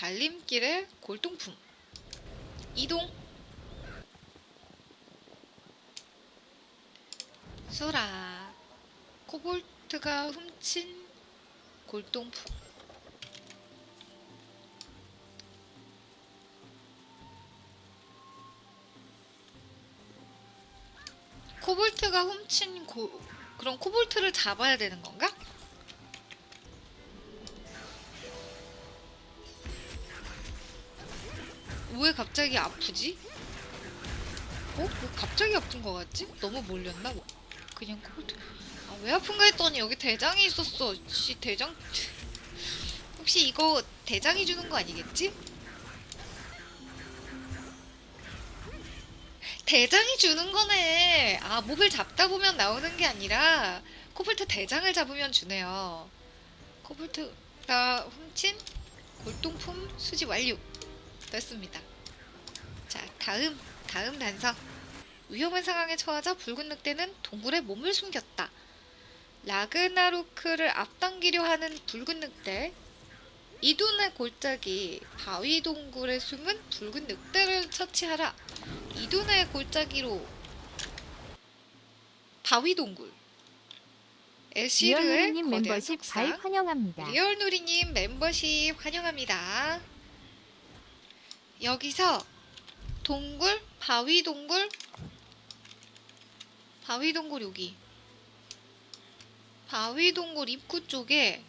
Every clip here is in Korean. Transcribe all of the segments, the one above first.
갈림길의 골동품. 이동. 수라 코볼트가 훔친 골동품. 코볼트가 훔친 고 그럼 코볼트를 잡아야 되는 건가? 왜 갑자기 아프지? 어? 왜 갑자기 아픈 거 같지? 너무 몰렸나? 뭐. 그냥 코볼트 아, 왜 아픈가 했더니 여기 대장이 있었어 씨 대장 혹시 이거 대장이 주는 거 아니겠지? 대장이 주는 거네. 아, 목을 잡다 보면 나오는 게 아니라 코볼트 대장을 잡으면 주네요. 코볼트가 훔친 골동품 수집 완료. 됐습니다. 자, 다음, 다음 단서. 위험한 상황에 처하자 붉은 늑대는 동굴에 몸을 숨겼다. 라그나로크를 앞당기려 하는 붉은 늑대. 이둔의 골짜기 바위 동굴에 숨은 붉은 늑대를 처치하라. 이둔의 골짜기로 바위 동굴. 에시르의 리얼누리님 멤버십. 가입 환영합니다. 리얼누리님 멤버십 환영합니다. 여기서 동굴, 바위 동굴, 바위 동굴 여기. 바위 동굴 입구 쪽에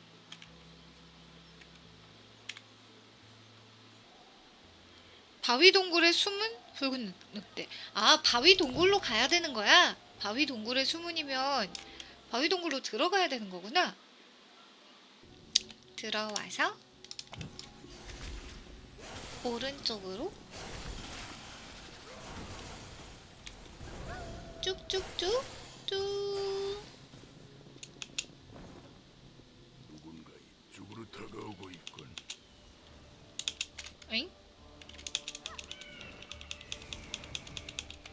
바위 동굴에 숨은 붉은 늑대. 아, 바위 동굴로 가야 되는 거야? 바위 동굴에 숨은이면 바위 동굴로 들어가야 되는 거구나. 들어와서 오른쪽으로 쭉쭉쭉 쭉 누군가 이쪽으로 다가오고 있군. 엥?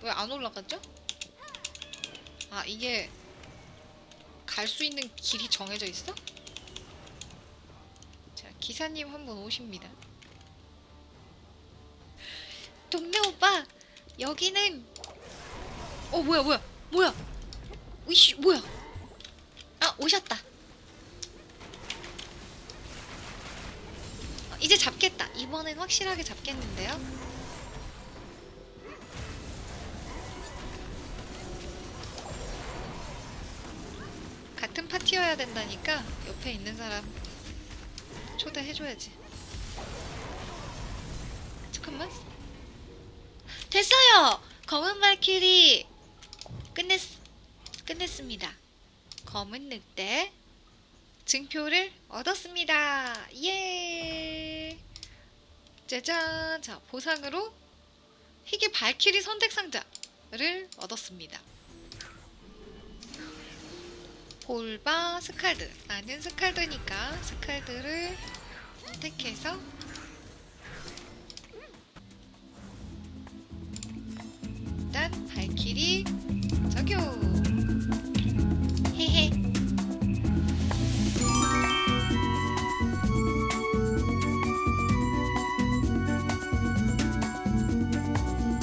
왜 안 올라갔죠? 아 이게 갈 수 있는 길이 정해져 있어? 자 기사님 한 분 오십니다 동네 오빠 여기는 어 뭐야 뭐야 뭐야 이씨 뭐야 아 오셨다 어, 이제 잡겠다 이번엔 확실하게 잡겠는데요 같은 파티여야 된다니까 옆에 있는 사람 초대해줘야지. 잠깐만. 됐어요. 검은 발키리 얻었습니다. 검은 늑대 증표를 얻었습니다. 예! 짜잔! 자, 보상으로 희귀 발키리 선택 상자를 얻었습니다. 볼바 스칼드. 나는 스칼드니까 스칼드를 선택해서 일단 발키리